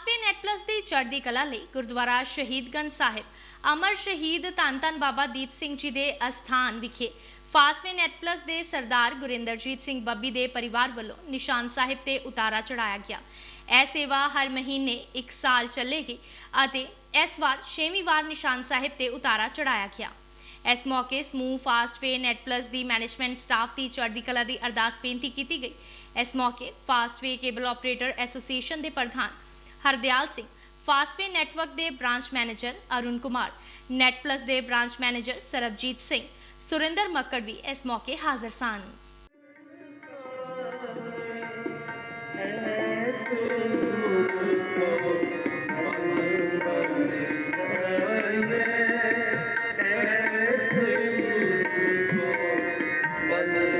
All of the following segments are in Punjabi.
ਫਾਸਟਵੇ ਨੈਟ ਪਲੱਸ ਦੀ ਚੜ੍ਹਦੀ ਕਲਾ ਲਈ ਗੁਰਦੁਆਰਾ ਸ਼ਹੀਦਗੰਜ ਸਾਹਿਬ, ਅਮਰ ਸ਼ਹੀਦ ਧੰਨ ਧੰਨ ਬਾਬਾ ਦੀਪ ਸਿੰਘ ਜੀ ਦੇ ਅਸਥਾਨ ਵਿਖੇ ਫਾਸਟਵੇ ਨੈਟ ਪਲੱਸ ਦੇ ਸਰਦਾਰ ਗੁਰਿੰਦਰਜੀਤ ਸਿੰਘ ਬੱਬੀ ਦੇ ਪਰਿਵਾਰ ਵੱਲੋਂ ਨਿਸ਼ਾਨ ਸਾਹਿਬ ਤੇ ਉਤਾਰਾ ਚੜਾਇਆ ਗਿਆ। ਇਹ ਸੇਵਾ ਹਰ ਮਹੀਨੇ 1 ਸਾਲ ਚੱਲੇਗੀ ਅਤੇ ਇਸ ਵਾਰ 6ਵੀਂ ਵਾਰ ਨਿਸ਼ਾਨ ਸਾਹਿਬ ਤੇ ਉਤਾਰਾ ਚੜਾਇਆ ਗਿਆ। ਇਸ ਮੌਕੇ ਸਮੂਹ ਫਾਸਟਵੇ ਨੈਟ ਪਲੱਸ ਦੀ ਮੈਨੇਜਮੈਂਟ ਸਟਾਫ ਦੀ ਚੜ੍ਹਦੀ ਕਲਾ ਦੀ ਅਰਦਾਸ ਬੇਨਤੀ ਕੀਤੀ ਗਈ। ਇਸ ਮੌਕੇ ਫਾਸਟਵੇ ਕੇਬਲ ਆਪਰੇਟਰ ਐਸੋਸੀਏਸ਼ਨ ਦੇ ਪ੍ਰਧਾਨ ਹਰਦਿਆਲ ਸਿੰਘ ਫਾਸਟਵੇ ਨੈਟਵਰਕ ਦੇ branch manager Arun Kumar net plus ਦੇ ਬ੍ਰਾਂਚ ਮੈਨੇਜਰ ਸਰਬਜੀਤ ਸਿੰਘ ਸੁਰਿੰਦਰ ਮੱਕੜ ਵੀ ਇਸ ਮੌਕੇ ਹਾਜ਼ਰ ਸਨ ਕਮਲ ਕਰੁਣ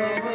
Thank you.